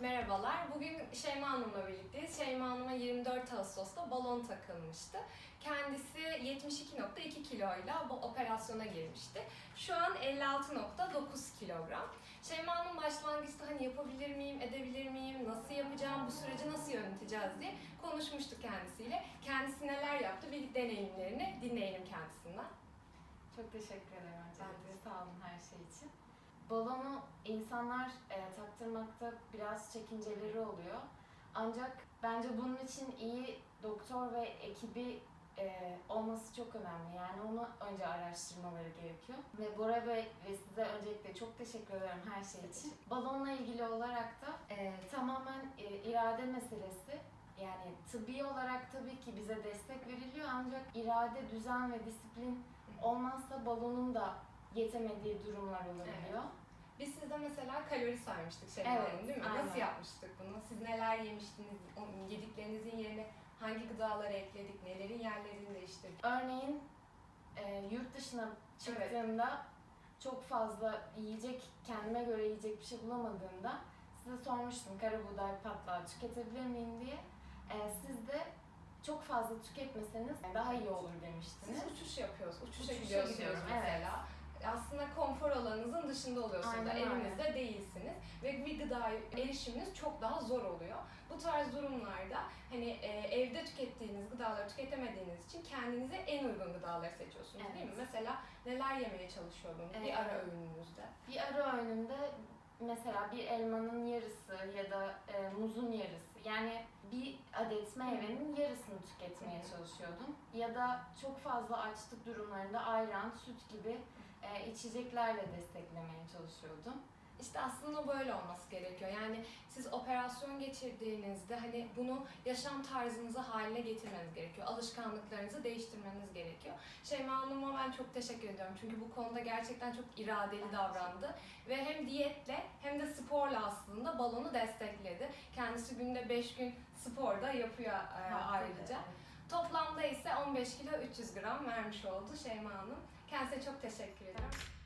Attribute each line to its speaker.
Speaker 1: Merhabalar. Bugün Şeyma Hanım'la birlikteyiz. Şeyma Hanım'a 24 Ağustos'ta balon takılmıştı. Kendisi 72.2 kiloyla bu operasyona girmişti. Şu an 56.9 kilogram. Şeyma Hanım başlangıçta hani yapabilir miyim, edebilir miyim, nasıl yapacağım, bu süreci nasıl yöneteceğiz diye konuşmuştuk kendisiyle. Kendisi neler yaptı, bir deneyimlerini dinleyelim kendisinden.
Speaker 2: Çok teşekkür ederim öncelikle. Sağ olun her şey için. Balonu insanlar e, taktırmakta biraz çekinceleri oluyor. Ancak bence bunun için iyi doktor ve ekibi e, olması çok önemli. Yani onu önce araştırmaları gerekiyor. Ve Bora Bey ve size öncelikle çok teşekkür ederim her şey için. Balonla ilgili olarak da e, tamamen e, irade meselesi. Yani tıbbi olarak tabii ki bize destek veriliyor ancak irade, düzen ve disiplin olmazsa balonun da yetemediği durumlar olabiliyor.
Speaker 1: Biz sizde mesela kalori saymıştık Şeyma
Speaker 2: Evet,
Speaker 1: değil mi?
Speaker 2: aynen.
Speaker 1: Nasıl yapmıştık bunu? Siz neler yemiştiniz? Yediklerinizin yerine hangi gıdaları ekledik? Nelerin yerlerini değiştirdik?
Speaker 2: Örneğin e, yurt dışına çıktığımda çok fazla yiyecek, kendime göre yiyecek bir şey bulamadığımda size sormuştum kara buğday patlağı tüketebilir miyim diye. E, siz de çok fazla tüketmeseniz daha iyi olur demiştiniz.
Speaker 1: Siz uçuş yapıyoruz. Uçuşa,
Speaker 2: Uçuşa
Speaker 1: gidiyoruz mesela. Aslında konfor alanınızın dışında oluyorsunuz.
Speaker 2: Aynen öyle.
Speaker 1: Elinizde değilsiniz. Ve bir gıdaya erişiminiz çok daha zor oluyor. Bu tarz durumlarda hani e, evde tükettiğiniz gıdaları tüketemediğiniz için kendinize en uygun gıdaları seçiyorsunuz değil mi?
Speaker 2: Evet.
Speaker 1: Mesela neler yemeye çalışıyordunuz bir
Speaker 2: Evet.
Speaker 1: ara öğününüzde?
Speaker 2: Bir ara öğünümde mesela bir elmanın yarısı ya da e, muzun yarısı yani adet meyvenin yarısını tüketmeye çalışıyordum. Ya da çok fazla açlık durumlarında ayran, süt gibi e, içeceklerle desteklemeye çalışıyordum.
Speaker 1: İşte aslında böyle olması gerekiyor. Yani siz operasyon geçirdiğinizde hani bunu yaşam tarzınıza haline getirmeniz gerekiyor. Alışkanlıklarınızı değiştirmeniz gerekiyor. Şeyma Hanım'a ben çok teşekkür ediyorum. Çünkü bu konuda gerçekten çok iradeli davrandı. Ve hem diyetle hem de sporla aslında balonu destekledi. Kendisi günde 5 gün sporda yapıyor e, ayrıca. Toplamda ise 15 kilo 300 gram vermiş oldu Şeyma Hanım. Kendisine çok teşekkür ederim.